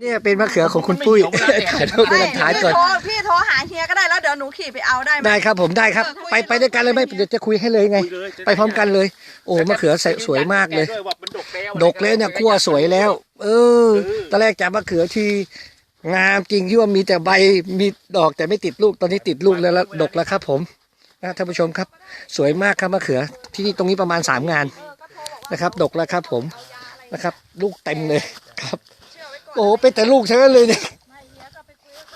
เนี่ยเป็นมะเขือของคุณปุ้ยถ่ายรูปเป็นหลักฐานก่อนพี่โทรพี่โทรหาเฮียก็ได้แล้วเดี๋ยวหนูขี่ไปเอาได้ไหม ได้ครับผมได้ครับ ไปไปด้วยกันเลยไหมเดี๋ยวจะคุยให้เลยไง คุยเลยจะด้ไปพร้อมกันเลย โอ้มะเขือสวยมากเลย แด้วยว่ามันดกแล้วดกเลยเนี่ยคั่วสวยแล้ว เออตอนแรกจากมะเขือที่งามจริงที่ว่ามีแต่ใบมีดอกแต่ไม่ติดลูกตอนนี้ติดลูกแล้วแล้วดกแล้วครับผมนะท่านผู้ชมครับ สวยมากครับมะเขือ ที่นี่ตรงนี้ประมาณสามงานนะครับ ดกแล้วครับผมนะครับ ลูกเต็มเลยครับโอ้เป็นแต่ลูกใช่ไหมเลยเนี่ย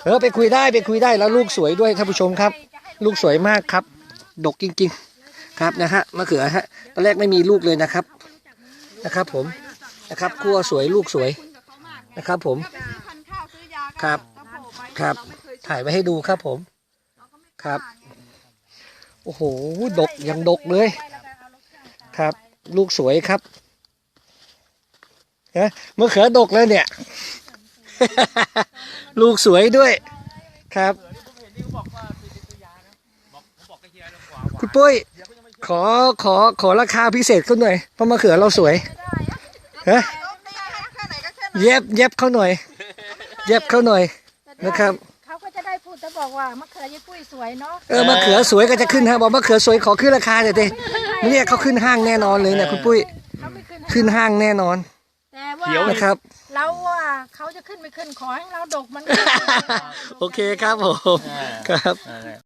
เออไปคุยได้ไปคุยได้แล้วลูกสวยด้วยท่านผู้ชมครับ ลูกสวยมากครับ ดกจริง ๆ ครับนะฮะมะเขือฮะตอนแรกไม่มีลูกเลยนะครับนะครับ ผมนะครับคั่วสวยลูกสวยนะครับ ผมครับครับถ่ายไว้ให้ดูครับผมครับ โอ้โหดกยังดกเลยครับ ลูกสวยครับฮะมะเขือดกแล้วเนี่ย ลูกสวยด้วยครับคุณปุ้ยขอขอขอราคาพิเศษเขาหน่อยเพราะมะเขือเราสวยฮะแค่ไหนก็แค่นั้นเย็บเย็บเขาหน่อย เย็บเขาหน่อยนะครับเขาก็จะได้พูดจะบอกว่ามะเขือยายปุ้ยสวยเนาะเออมะเขือสวยก็จะขึ้นฮะบอกมะเขือสวยขอขึ้นราคาหน่อยดิเนี่ยเขาขึ้นห้างแน่นอนเลยเนี่ยคุณปุ้ยเขาไม่ขึ้นขึ้นห้างแน่นอน แต่ว่านะครับ เราว่าเขาจะขึ้นไม่ขึ้นขอให้เราดกมันโอเคครับผม ครับ